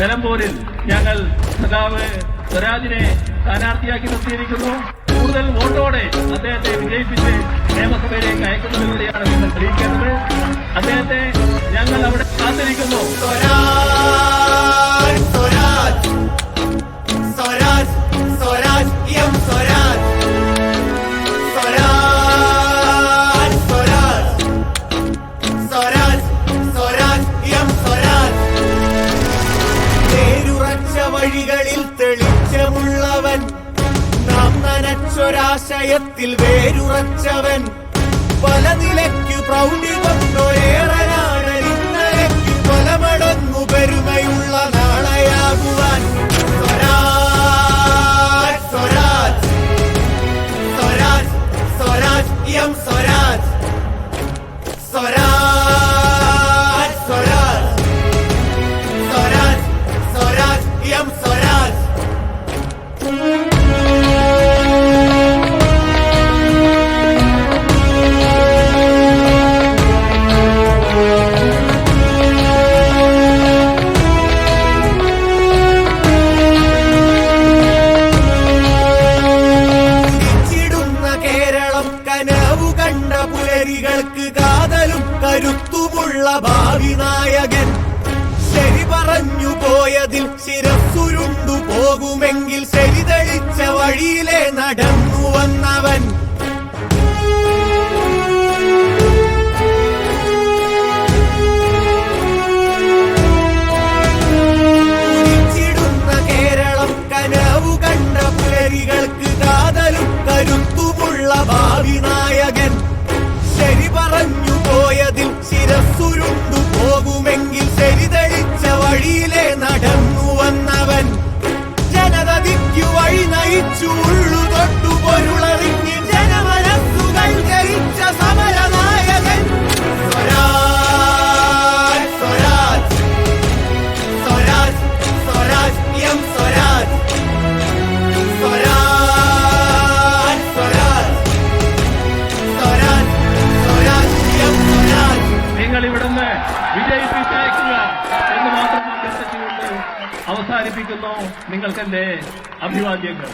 നിലമ്പൂരിൽ ഞങ്ങൾ സഖാവ് സ്വരാജിനെ സ്ഥാനാർത്ഥിയാക്കി നിർത്തിയിരിക്കുന്നു. കൂടുതൽ വോട്ടോടെ അദ്ദേഹത്തെ വിജയിപ്പിച്ച് നിയമസഭയിലേക്ക് അയക്കുന്നതിലൂടെയാണ് നിങ്ങൾ തെളിയിക്കേണ്ടത്. അദ്ദേഹത്തെ ഞങ്ങൾ അവിടെ കാത്തിരിക്കുന്നു. നനച്ചൊരാശയത്തിൽ വേരുറച്ചവൻ. പല നിലയ്ക്ക് പ്രൗഢി പുലരികൾക്ക് കാതലും കരുത്തുമുള്ള ഭാവി നായകൻ. ശരി പറഞ്ഞു പോയതിൽ ശിരസുരുണ്ടു പോകുമെങ്കിൽ ശരി തെളിച്ച വഴിയിലെ നടന്നു വന്നവൻ. കനവു കണ്ട പുലരികൾക്ക് കാതലും കരുത്തുമുള്ള ഭാവി നായകൻ. ഇവിടുന്ന് വിജയിപ്പിച്ചയക്കുക എന്ന് മാത്രം അവസാനിപ്പിക്കുന്നു. നിങ്ങൾക്കെന്റെ അഭിവാദ്യങ്ങൾ.